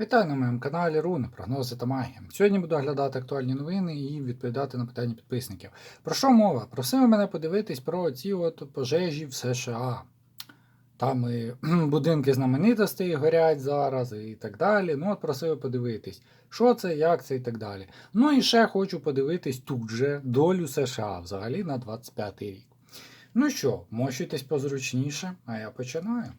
Вітаю на моєму каналі Руни, прогнози та магія. Сьогодні буду оглядати актуальні новини і відповідати на питання підписників. Про що мова? Просили мене подивитись про ці от пожежі в США. Там і будинки знаменитостей горять зараз і так далі. Ну, от просили подивитись, що це, як це і так далі. Ну і ще хочу подивитись тут же долю США взагалі на 25 рік. Ну що, мощуйтесь позручніше, а я починаю.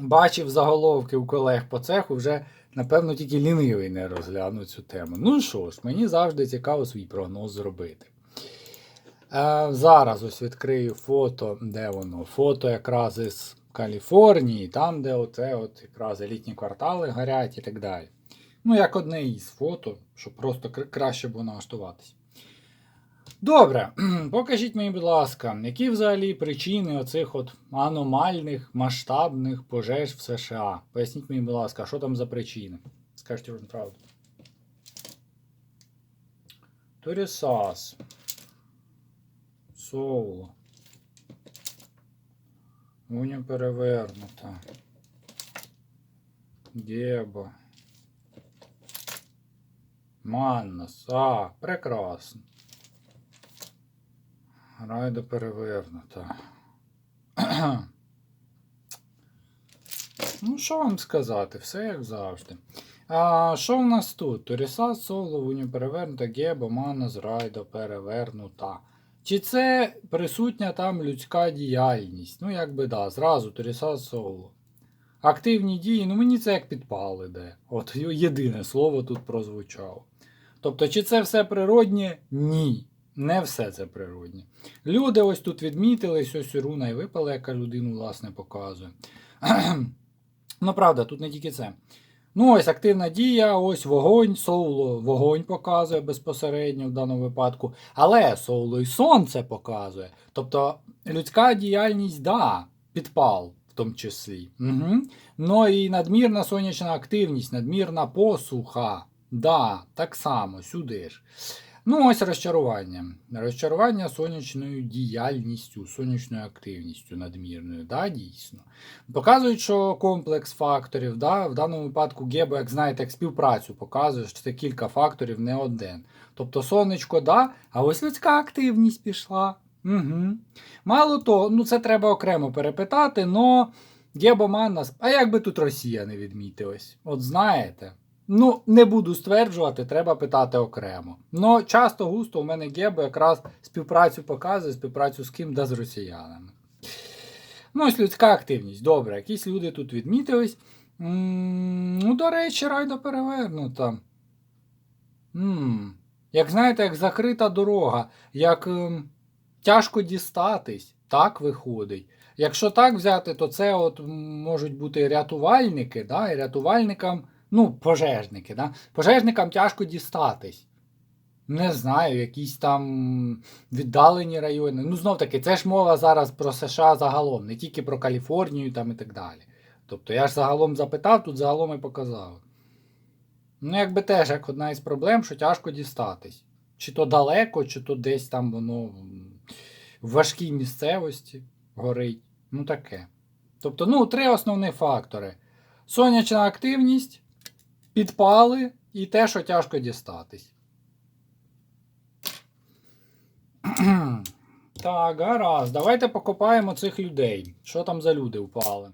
Бачив заголовки у колег по цеху, вже, напевно, тільки лінивий не розглянув цю тему. Ну що ж, мені завжди цікаво свій прогноз зробити. Е, зараз ось відкрию фото, де воно? Фото якраз із Каліфорнії, там, де оце от якраз елітні квартали горять і так далі. Ну, як одне із фото, щоб просто краще було налаштуватись. Добре, покажіть мені, будь ласка, які взагалі причини оцих от аномальних масштабних пожеж в США? Поясніть мені, будь ласка, що там за причини? Скажіть вам правду. Торісас. Соло. Уня перевернута. Геба. Маннас. А, прекрасно. Райда перевернута. ну, що вам сказати? Все як завжди. А що в нас тут? Торіса, соло, вуню перевернута, геба, мана з райда перевернута. Чи це присутня там людська діяльність? Ну, як би да, зразу Торіса соло. Активні дії, ну мені це як підпал іде. От єдине слово тут прозвучало. Тобто, чи це все природнє? Ні. Не все це природнє. Люди ось тут відмітились, ось руна і випала, яка людину, власне, показує. ну, правда, тут не тільки це. Ну, ось активна дія, ось вогонь, соуло вогонь показує безпосередньо в даному випадку. Але соуло і сонце показує. Тобто людська діяльність, да, підпал в тому числі. Угу. Ну і надмірна сонячна активність, надмірна посуха. Да, так само, сюди ж. Ну, ось розчарування. Розчарування сонячною діяльністю, сонячною активністю надмірною, да, дійсно. Показують, що комплекс факторів, да, в даному випадку Гебо, як знаєте, як співпрацю показує, що це кілька факторів, не один. Тобто сонечко, да, а ось людська активність пішла. Угу. Мало того, ну це треба окремо перепитати, но Гебо Маннас, а як би тут Росія не відмітилась? От знаєте. Ну, не буду стверджувати, треба питати окремо. Ну, часто густо у мене Гебо якраз співпрацю показує, співпрацю з ким да з росіянами. Ну, ось людська активність. Добре, якісь люди тут відмітились. м ну, до речі, райда перевернута. м Як знаєте, як закрита дорога, як ем, тяжко дістатись, так виходить. Якщо так взяти, то це от можуть бути рятувальники, да, і рятувальникам ну, пожежники, да? пожежникам тяжко дістатись. Не знаю, якісь там віддалені райони. Ну, знов таки, це ж мова зараз про США загалом, не тільки про Каліфорнію там і так далі. Тобто я ж загалом запитав, тут загалом і показав. Ну, якби теж як одна із проблем, що тяжко дістатись. Чи то далеко, чи то десь там воно в важкій місцевості горить. Ну таке. Тобто, ну, три основні фактори: сонячна активність підпали і те, що тяжко дістатись. так, гаразд. Давайте покопаємо цих людей. Що там за люди впали?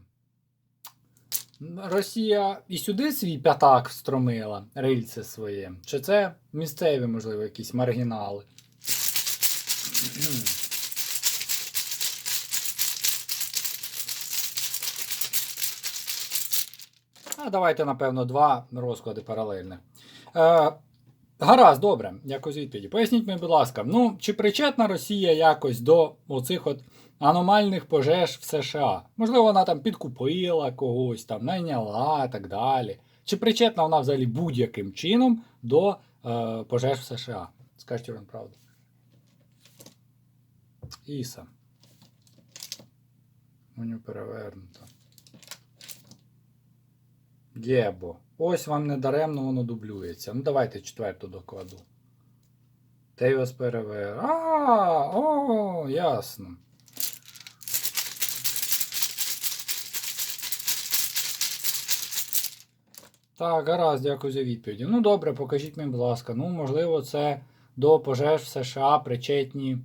Росія і сюди свій п'ятак встромила, рильце своє. Чи це місцеві, можливо, якісь маргінали? Давайте, напевно, два розклади паралельних. Е, гаразд, добре, якось відповіді. Поясніть мені, будь ласка, ну, чи причетна Росія якось до оцих от аномальних пожеж в США? Можливо, вона там підкупила когось, там, найняла і так далі. Чи причетна вона взагалі будь-яким чином до е, пожеж в США? Скажіть вам правду. Іса. Мені перевернуто. Гебо. Ось вам не даремно воно дублюється. Ну, давайте четверту докладу. Тейвас перевер. А, о, ясно. Так, гаразд, дякую за відповіді. Ну добре, покажіть мені, будь ласка. Ну, можливо, це до пожеж в США причетні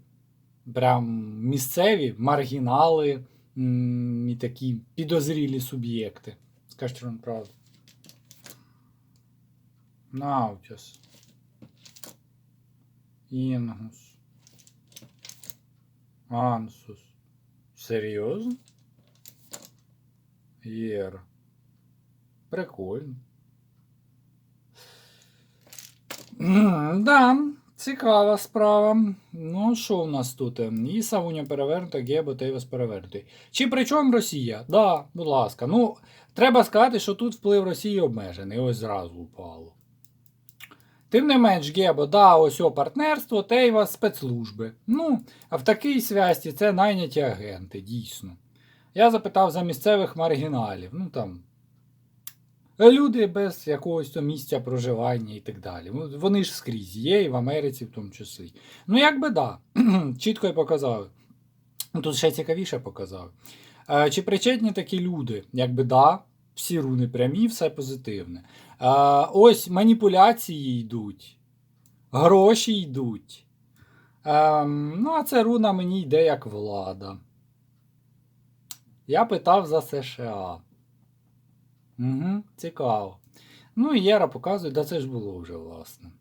прям місцеві маргінали м, і такі підозрілі суб'єкти. Скажіть вам правду. Наутіс. Інгус. Ансус. Серйозно? Єра. Прикольно. Да, цікава справа. Ну, що у нас тут? І Савуня перевернута, Гебо Тейвас перевернутий. Чи при чому Росія? Да, будь ласка. Ну, треба сказати, що тут вплив Росії обмежений. Ось зразу упало. Тим не менш, Гебо, да, ось о партнерство, Тейва спецслужби. Ну, а в такій связці це найняті агенти, дійсно. Я запитав за місцевих маргіналів. Ну там. Люди без якогось місця проживання і так далі. Вони ж скрізь є, і в Америці в тому числі. Ну, якби да. Чітко я показав. Ну, Тут ще цікавіше показав. Е, Чи причетні такі люди? Якби да, всі руни прямі, все позитивне. Ось маніпуляції йдуть, гроші йдуть. Ем, ну, а це руна мені йде як влада. Я питав за США. Угу, цікаво. Ну і Єра показує, да це ж було вже, власне.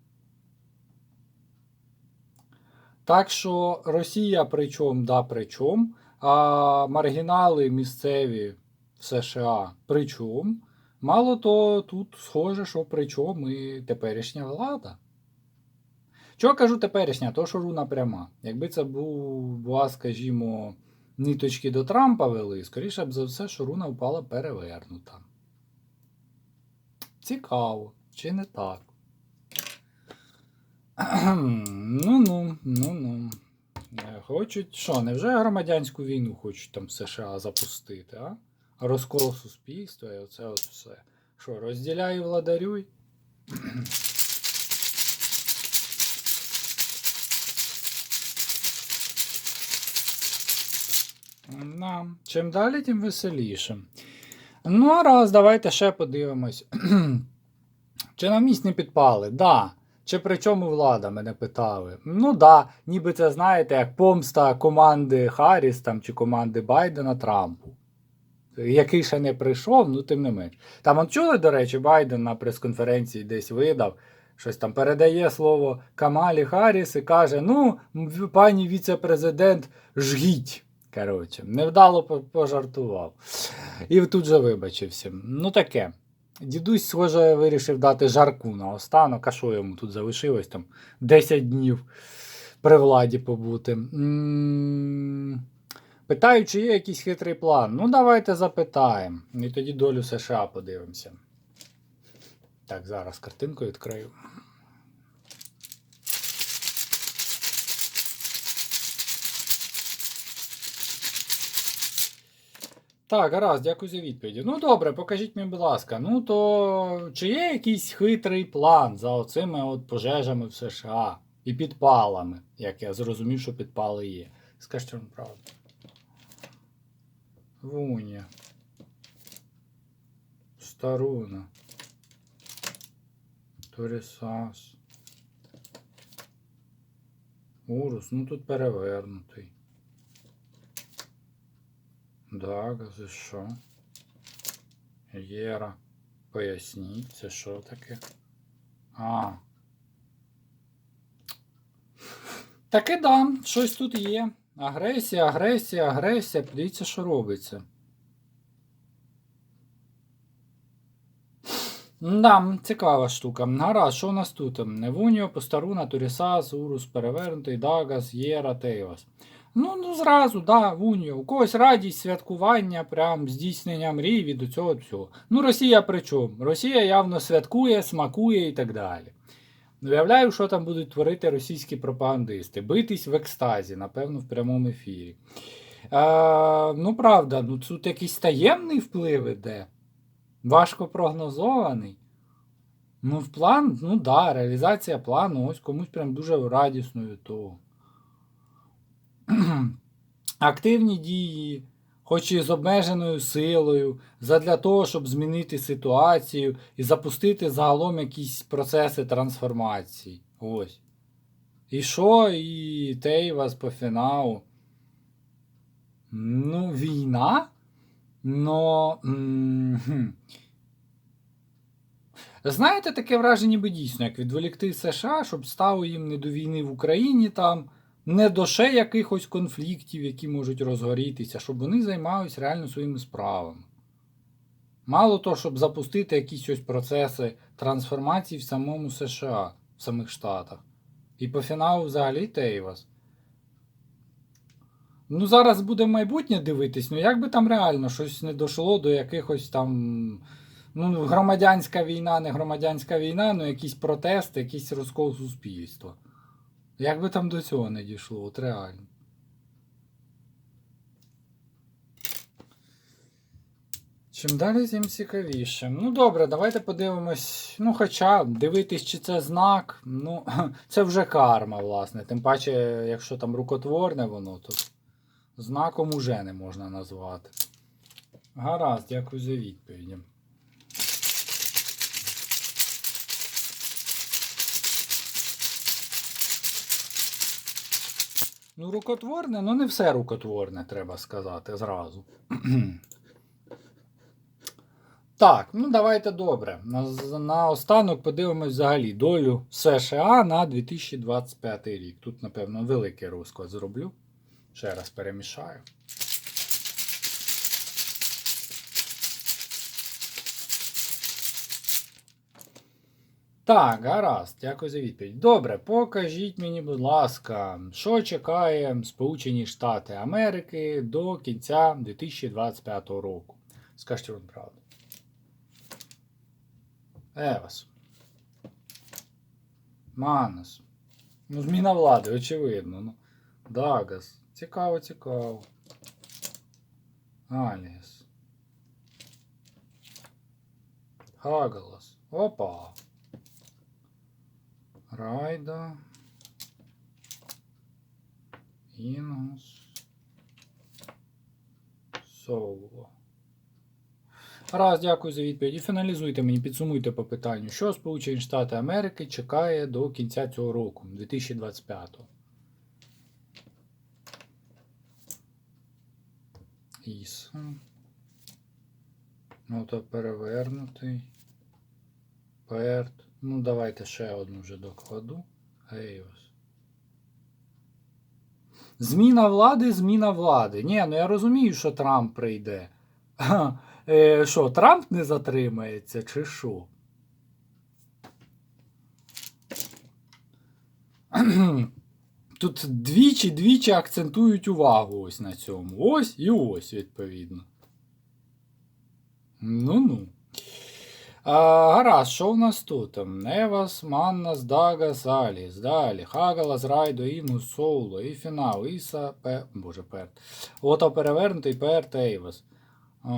Так що Росія причому, да, причому, а маргінали місцеві в США причому. Мало то тут схоже, що причому і теперішня влада. Чого кажу теперішня? То, що руна пряма. Якби це була, скажімо, ниточки до Трампа вели, скоріше б за все, що руна впала перевернута. Цікаво, чи не так? Ну-ну, ну-ну. Е, Хочуть, що, невже громадянську війну хочуть там США запустити, а? Розкол суспільства і оце от все. Що, розділяй владарюй? Да. Чим далі, тим веселіше. Ну, а раз, давайте ще подивимось. Чи на місць не підпали? Да. Чи при чому влада мене питали? Ну да, ніби це знаєте, як помста команди Харріс там, чи команди Байдена Трампу. Який ще не прийшов, ну тим не менш. Там от чули, до речі, Байден на прес-конференції десь видав, щось там передає слово Камалі Харріс і каже: Ну, пані віце-президент, жгіть. Коротше, невдало пожартував. І тут же вибачився. Ну таке. Дідусь, схоже, вирішив дати жарку на останок, а що йому тут залишилось там 10 днів при владі побути. М, Питаю, чи є якийсь хитрий план. Ну, давайте запитаємо. І тоді долю США подивимося. Так, зараз картинку відкрию. Так, гаразд, дякую за відповіді. Ну добре, покажіть мені, будь ласка. Ну то чи є якийсь хитрий план за оцими от пожежами в США і підпалами, як я зрозумів, що підпали є. Скажіть вам правду. Вуня. Старуна. Торісас. Урус, ну тут перевернутий. Так, це що? Єра. Поясніть, це що таке? А. Таки да, щось тут є. Агресія, агресія, агресія. Подивіться, що робиться. Да, цікава штука. Гаразд, що у нас тут? Невуніо, Постаруна, Турісас, Урус, Перевернутий, Дагас, Єра, Тейвас. Ну, ну зразу, да, Вуніо. У когось радість святкування, прям здійснення мрій від цього всього. Ну, Росія при чому? Росія явно святкує, смакує і так далі. Уявляю, що там будуть творити російські пропагандисти. Битись в екстазі, напевно, в прямому ефірі. А, ну, правда, ну тут якийсь таємний вплив іде. Важко прогнозований. Ну, в план, ну да, реалізація плану, ось комусь прям дуже радісно від того. Активні дії, хоч і з обмеженою силою, задля того, щоб змінити ситуацію і запустити загалом якісь процеси трансформації. Ось. І що, і те і вас по фіналу. Ну, війна. Но. Знаєте, таке враження ніби дійсно, як відволікти США, щоб стало їм не до війни в Україні там, не до ще якихось конфліктів, які можуть розгорітися, щоб вони займалися реально своїми справами. Мало того, щоб запустити якісь ось процеси трансформації в самому США, в самих Штатах. І по фіналу взагалі Тейвас. Ну, зараз буде майбутнє дивитись, ну як би там реально щось не дійшло до якихось там. Ну, громадянська війна, не громадянська війна, ну якісь протести, якийсь розкол суспільства. Як би там до цього не дійшло, от реально. Чим далі, тим цікавіше. Ну добре, давайте подивимось. Ну, хоча дивитись, чи це знак. Ну, це вже карма, власне. Тим паче, якщо там рукотворне воно, то знаком уже не можна назвати. Гаразд, дякую за відповіді. Ну, рукотворне, ну не все рукотворне, треба сказати зразу. Так, ну давайте добре. На, на останок подивимось взагалі долю США на 2025 рік. Тут, напевно, великий розклад зроблю. Ще раз перемішаю. Так, гаразд, дякую за відповідь. Добре, покажіть мені, будь ласка, що чекає Сполучені Штати Америки до кінця 2025 року. Скажіть вам правду. Евас. Манас. Ну, зміна влади, очевидно. Ну. Дагас. Цікаво, цікаво. Аліс. Хагалас. Опа. Райда. Інгус. Соло. Раз, дякую за відповідь. І фіналізуйте мені, підсумуйте по питанню, що Сполучені Штати Америки чекає до кінця цього року, 2025. Іса. Ну, то перевернутий. Перт. Ну, давайте ще одну вже докладу. Гейос. Зміна влади, зміна влади. Ні, ну я розумію, що Трамп прийде. Е, Що, Трамп не затримається, чи що? Тут двічі-двічі акцентують увагу ось на цьому. Ось і ось, відповідно. Ну-ну. А, гаразд, що в нас тут? Невас, Маннас, Дагас, Аліс, далі. Хагалас, Райдо, Інус, Соуло, і фінал, Іса, Пе... Боже, Перт. Ото перевернутий Перт, Ейвас. А,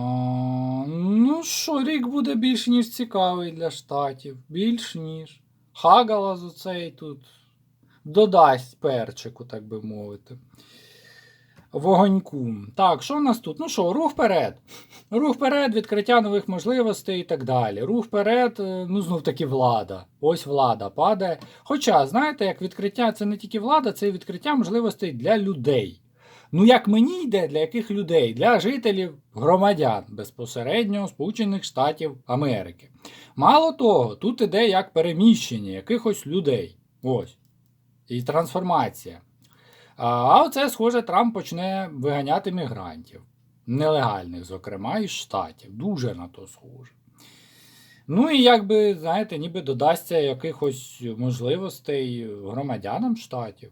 ну що, рік буде більш ніж цікавий для штатів. Більш ніж. Хагалас оцей тут додасть перчику, так би мовити. Вогоньку. Так, що в нас тут? Ну що, рух вперед. Рух вперед, відкриття нових можливостей і так далі. Рух вперед, е, ну знов таки влада. Ось влада падає. Хоча, знаєте, як відкриття це не тільки влада, це відкриття можливостей для людей. Ну, як мені йде, для яких людей? Для жителів громадян безпосередньо Сполучених Штатів Америки. Мало того, тут іде як переміщення якихось людей. Ось. І трансформація. А оце, схоже, Трамп почне виганяти мігрантів. Нелегальних, зокрема, із штатів. Дуже на то схоже. Ну і якби, знаєте, ніби додасться якихось можливостей громадянам штатів.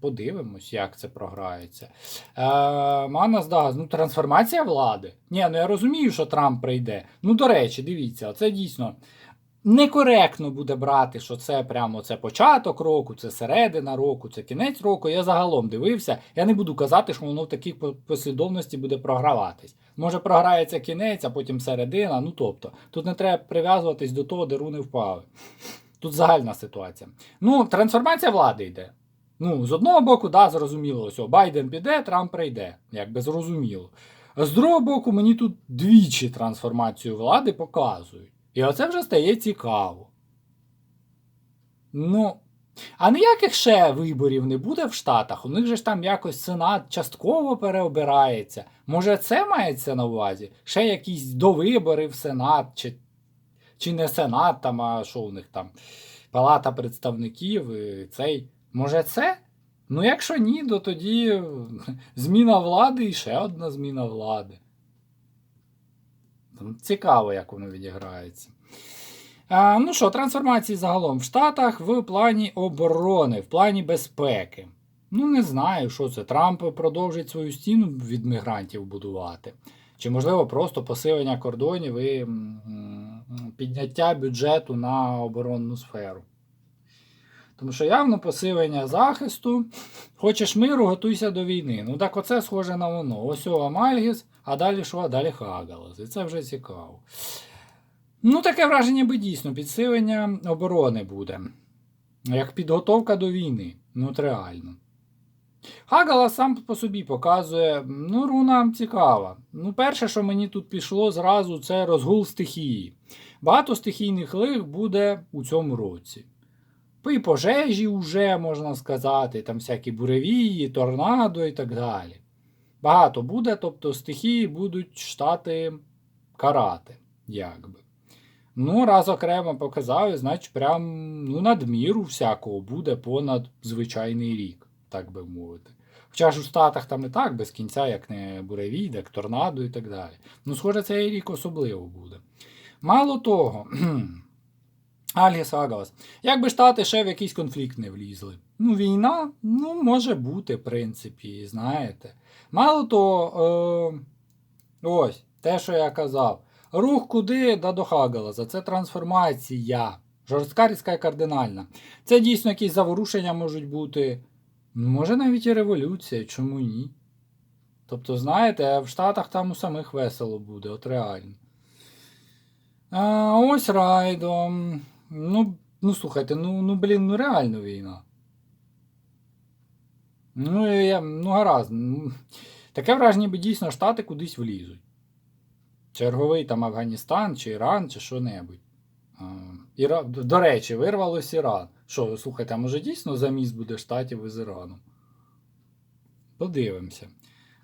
Подивимось, як це програється. Е, Манас Дагас, ну трансформація влади. Ні, ну я розумію, що Трамп прийде. Ну, до речі, дивіться, це дійсно. Некоректно буде брати, що це прямо це початок року, це середина року, це кінець року. Я загалом дивився. Я не буду казати, що воно в такій послідовності буде програватись. Може, програється кінець, а потім середина. Ну тобто, тут не треба прив'язуватись до того, де руни впали. Тут загальна ситуація. Ну, трансформація влади йде. Ну, з одного боку, да, зрозуміло, ось Байден піде, Трамп прийде. Якби зрозуміло. З другого боку, мені тут двічі трансформацію влади показують. І оце вже стає цікаво. Ну. А ніяких ще виборів не буде в Штатах. У них же ж там якось Сенат частково переобирається. Може, це мається на увазі? Ще якісь довибори в Сенат, чи, чи не Сенат, там, а що у них там? Палата представників, і цей. Може, це? Ну, якщо ні, то тоді зміна влади і ще одна зміна влади. Цікаво, як воно відіграється. А, ну що, трансформації загалом в Штатах в плані оборони, в плані безпеки. Ну, не знаю, що це. Трамп продовжить свою стіну від мігрантів будувати. Чи, можливо, просто посилення кордонів і підняття бюджету на оборонну сферу. Тому що явно посилення захисту. Хочеш миру, готуйся до війни. Ну так оце схоже на воно. Ось Амальгіс, а далі що? А далі Хагалас. І це вже цікаво. Ну, таке враження би дійсно підсилення оборони буде. Як підготовка до війни. Ну, от реально. Хагала сам по собі показує, ну, руна цікава. Ну, перше, що мені тут пішло зразу, це розгул стихії. Багато стихійних лих буде у цьому році. І пожежі вже, можна сказати, там всякі буревії, торнадо і так далі. Багато буде, тобто стихії будуть штати карати, якби. Ну, раз окремо показав, значить, прям ну, надміру всякого буде понад звичайний рік, так би мовити. Хоча ж у Штатах там і так без кінця, як не буревій, як торнадо і так далі. Ну, схоже, цей рік особливо буде. Мало того, Альгіс Агалас. Як би Штати ще в якийсь конфлікт не влізли. Ну, війна, ну, може бути, в принципі, знаєте. Мало того, е, ось, те, що я казав. Рух куди да до Хагаласа. Це трансформація. Жорстка різка і кардинальна. Це дійсно якісь заворушення можуть бути. Ну, Може навіть і революція, чому ні? Тобто, знаєте, в Штатах там у самих весело буде, от реально. А, ось райдом. Ну, ну слухайте, ну, ну блін, ну реально війна. Ну, я, ну гаразд. Ну, Таке враження, би дійсно Штати кудись влізуть. Черговий там Афганістан, чи Іран, чи що-небудь. Іра... До речі, вирвалось Іран. Що, слухайте, а може дійсно заміс буде штатів із Іраном? Подивимося.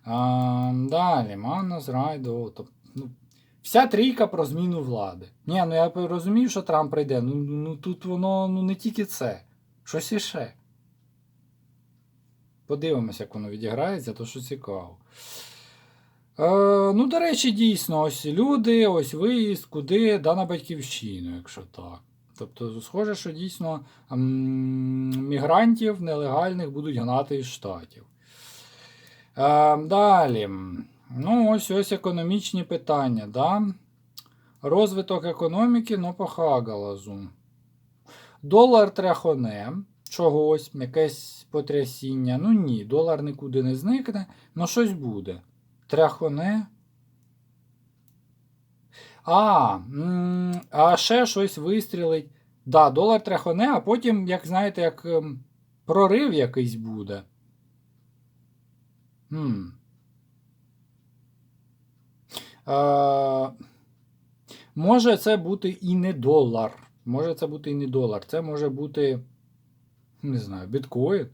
А, далі, Манос, Райдо. Тобто, ну, вся трійка про зміну влади. Ні, ну я розумію, що Трамп прийде. Ну, ну тут воно ну, не тільки це. Щось іще. Подивимося, як воно відіграється, то що цікаво. Е, ну, до речі, дійсно, ось люди, ось виїзд, куди, да на батьківщину, якщо так. Тобто, схоже, що дійсно м, мігрантів нелегальних будуть гнати із штатів. Е, далі. Ну, ось ось економічні питання. Да? Розвиток економіки, ну, по Хагалазу. Долар тряхоне чогось, якесь потрясіння. Ну ні, долар нікуди не зникне, але щось буде. Тряхоне. А, а ще щось вистрілить. Да, долар тряхоне, а потім, як знаєте, як ем, прорив якийсь буде. Хм. Е, може це бути і не долар. Може це бути і не долар. Це може бути, не знаю, біткоін.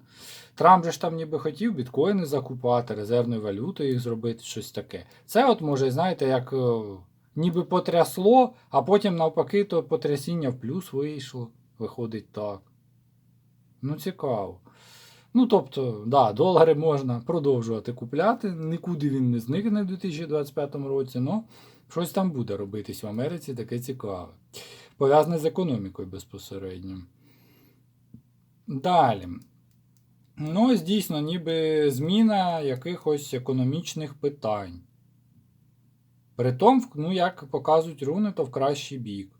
Трамп же ж там ніби хотів біткоїни закупати, резервною валютою їх зробити, щось таке. Це от може, знаєте, як е, ніби потрясло, а потім навпаки, то потрясіння в плюс вийшло. Виходить так. Ну, цікаво. Ну, тобто, да, долари можна продовжувати купляти, нікуди він не зникне в 2025 році, але щось там буде робитись в Америці, таке цікаве. Пов'язане з економікою безпосередньо. Далі. Ну, ось дійсно, ніби зміна якихось економічних питань. Притом, ну, як показують руни, то в кращий бік.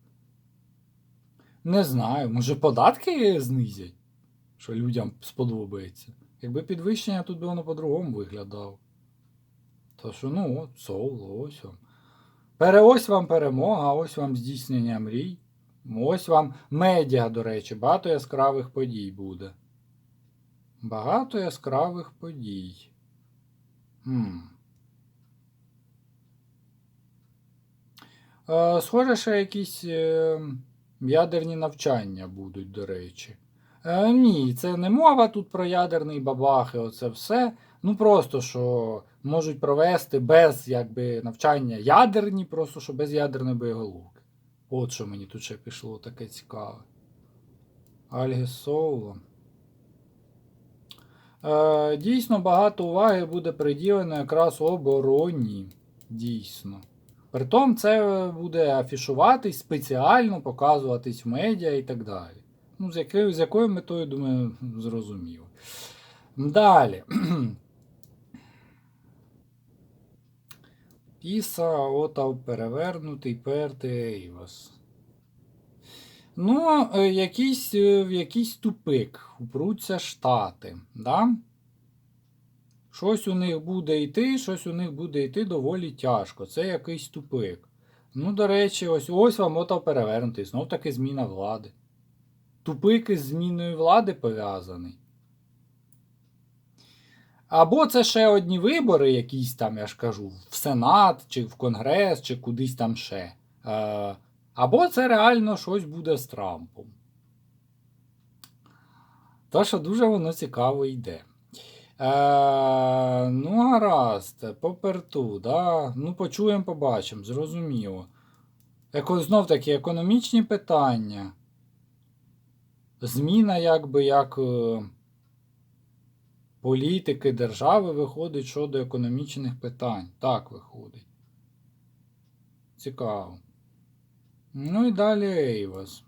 Не знаю, може податки знизять, що людям сподобається. Якби підвищення, тут воно по-другому виглядало. То що, ну, от, соло, ось вам. Пере, ось вам перемога, ось вам здійснення мрій. Ось вам медіа, до речі, багато яскравих подій буде. Багато яскравих подій. Хм. Е, схоже, що якісь е, ядерні навчання будуть, до речі. Е, ні, це не мова тут про ядерний бабах і оце все. Ну просто що можуть провести без якби, навчання ядерні, просто що без ядерної боєголовки. От що мені тут ще пішло таке цікаве. Альге Соло. Е, дійсно, багато уваги буде приділено якраз обороні. Дійсно. Притом це буде афішуватись спеціально, показуватись в медіа і так далі. Ну, з якою, з якою метою, думаю, зрозуміло. Далі. Піса, отав перевернутий, перти, Ейвас. Ну, е, якийсь, е, в якийсь тупик упруться штати. Да? Щось у них буде йти, щось у них буде йти доволі тяжко. Це якийсь тупик. Ну, до речі, ось ось вам отав перевернутий. Знов таки зміна влади. Тупик із зміною влади пов'язаний. Або це ще одні вибори, якісь там, я ж кажу, в Сенат, чи в Конгрес, чи кудись там ще. Е, або це реально щось буде з Трампом. То, що дуже воно цікаво йде. Е, ну, гаразд, поперту, да? Ну, почуємо, побачимо, зрозуміло. Еко, знов таки, економічні питання. Зміна, якби, як е, політики держави виходить щодо економічних питань. Так виходить. Цікаво. Ну і далі Ейвас.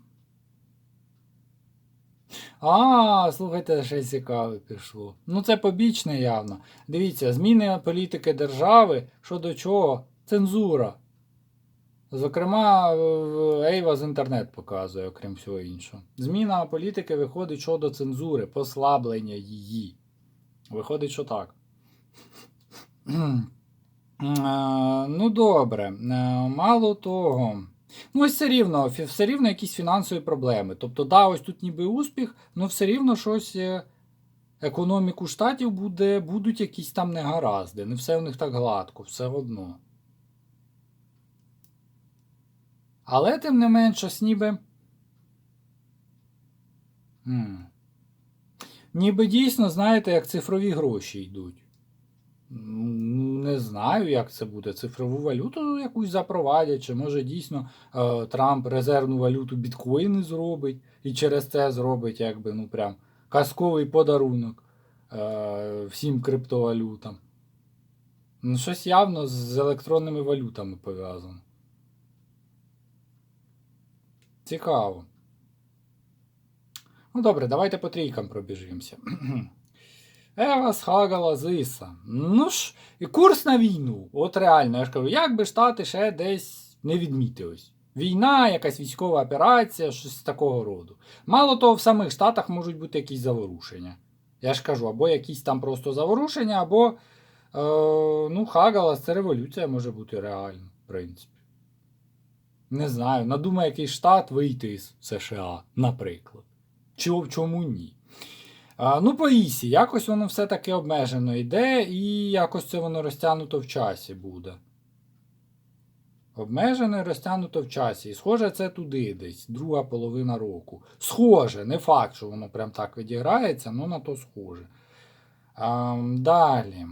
А, слухайте, ще цікаве пішло. Ну, це побічне явно. Дивіться, зміни політики держави щодо чого? Цензура. Зокрема, Ейва з інтернет показує, окрім всього іншого. Зміна політики виходить щодо цензури, послаблення її. Виходить, що так. Ну, добре. Е, Мало того. Ну, ось все рівно, все рівно якісь фінансові проблеми. Тобто, да, ось тут ніби успіх, але все рівно щось е, економіку штатів буде, будуть якісь там негаразди. Не все в них так гладко, все одно. Але тим не менш, щось ніби. Ніби дійсно, знаєте, як цифрові гроші йдуть. Ну, не знаю, як це буде. Цифрову валюту якусь запровадять, чи може дійсно е, Трамп резервну валюту біткоїни зробить, і через це зробить якби, ну прям казковий подарунок е, всім криптовалютам. Ну, щось явно з електронними валютами пов'язано. Цікаво. Ну добре, давайте по трійкам пробіжимося. Ева схагала зиса. Ну ж, і курс на війну. От реально, я ж кажу, як би штати ще десь не відмітились. Війна, якась військова операція, щось такого роду. Мало того, в самих Штатах можуть бути якісь заворушення. Я ж кажу, або якісь там просто заворушення, або е, ну, Хагалас, це революція може бути реально, в принципі. Не знаю, надумає якийсь штат вийти з США, наприклад. Чо- Чому ні? А, ну, по Ісі, якось воно все-таки обмежено йде, і якось це воно розтягнуто в часі буде. Обмежено і розтягнуто в часі. І схоже, це туди десь, друга половина року. Схоже, не факт, що воно прям так відіграється, але на то схоже. А, далі.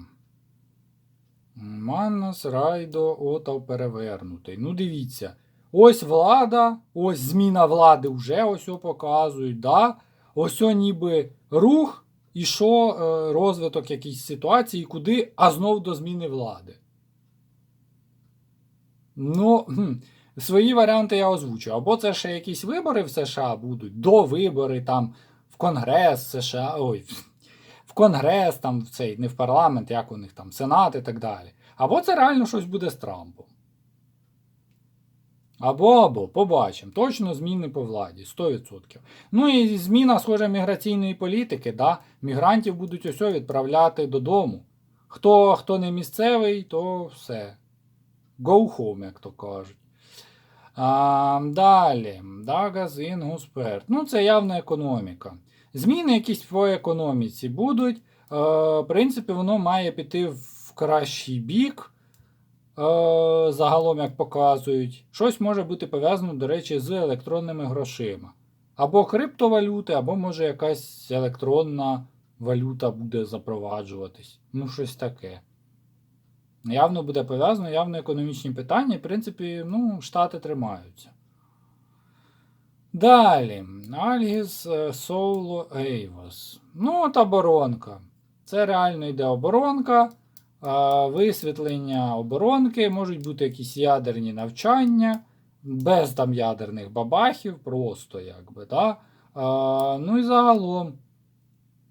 Маннас, Райдо, Отав перевернутий. Ну, дивіться. Ось влада, ось зміна влади вже ось показують. да? Ось ніби рух і що е, розвиток якійсь ситуації, куди, а знов до зміни влади. Ну, свої варіанти я озвучу. Або це ще якісь вибори в США будуть, до вибори там в Конгрес США, ой, в Конгрес, там в цей, не в парламент, як у них там, Сенат і так далі. Або це реально щось буде з Трампом. Або або, побачимо. Точно зміни по владі, 100%. Ну і зміна, схоже, міграційної політики, да? мігрантів будуть усе відправляти додому. Хто, хто не місцевий, то все. Go home, як то кажуть. А, далі, Дагаз Інгусперт. Ну, це явна економіка. Зміни якісь по економіці будуть. Е, в принципі, воно має піти в кращий бік. Е, загалом, як показують. Щось може бути пов'язано, до речі, з електронними грошима. Або криптовалюти, або може якась електронна валюта буде запроваджуватись. Ну, щось таке. Явно буде пов'язано, явно економічні питання. В принципі, ну, Штати тримаються. Далі. Альгіс е, Соуло Ейвос. Ну, от оборонка. Це реально йде оборонка. Висвітлення оборонки, можуть бути якісь ядерні навчання, без там ядерних бабахів, просто якби. Да? А, ну і загалом.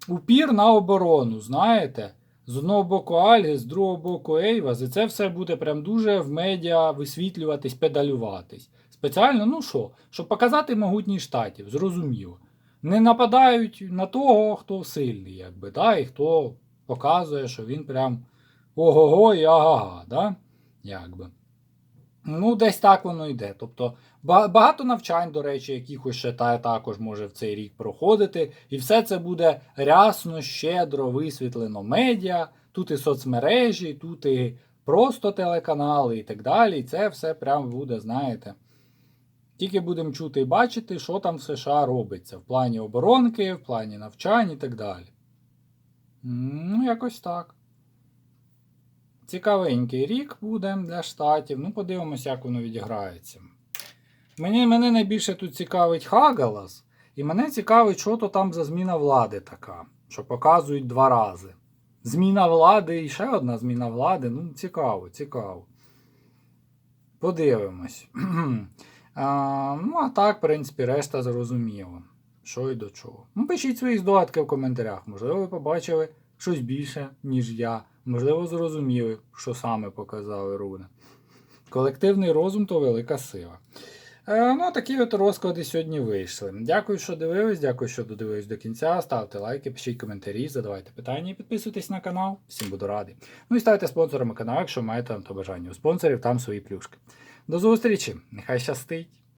Упір на оборону, знаєте. З одного боку Альгіс, з другого боку Ейвас, і це все буде прям дуже в медіа висвітлюватись, педалюватись. Спеціально, ну що, щоб показати могутність штатів, зрозуміло. Не нападають на того, хто сильний, якби, да, і хто показує, що він прям ого-го і ага-га, да? якби. Ну, десь так воно йде. Тобто багато навчань, до речі, якихось ще та також може в цей рік проходити. І все це буде рясно, щедро висвітлено медіа, тут і соцмережі, тут і просто телеканали і так далі. І це все прям буде, знаєте. Тільки будемо чути і бачити, що там в США робиться в плані оборонки, в плані навчань і так далі. Ну, якось так. Цікавенький рік буде для штатів. Ну, подивимося, як воно відіграється. Мені, мене найбільше тут цікавить Хагалас, і мене цікавить, що то там за зміна влади така, що показують два рази. Зміна влади і ще одна зміна влади. Ну, цікаво, цікаво. Подивимось. а, ну, а так, в принципі, решта зрозуміло. Що і до чого. Ну, пишіть свої здогадки в коментарях. Можливо, ви побачили щось більше, ніж я. Можливо, зрозуміли, що саме показали руни. Колективний розум то велика сила. Е, ну, такі от розклади сьогодні вийшли. Дякую, що дивились, дякую, що додивились до кінця. Ставте лайки, пишіть коментарі, задавайте питання і підписуйтесь на канал. Всім буду радий. Ну і ставте спонсорами каналу, якщо маєте на то бажання. У спонсорів там свої плюшки. До зустрічі! Нехай щастить!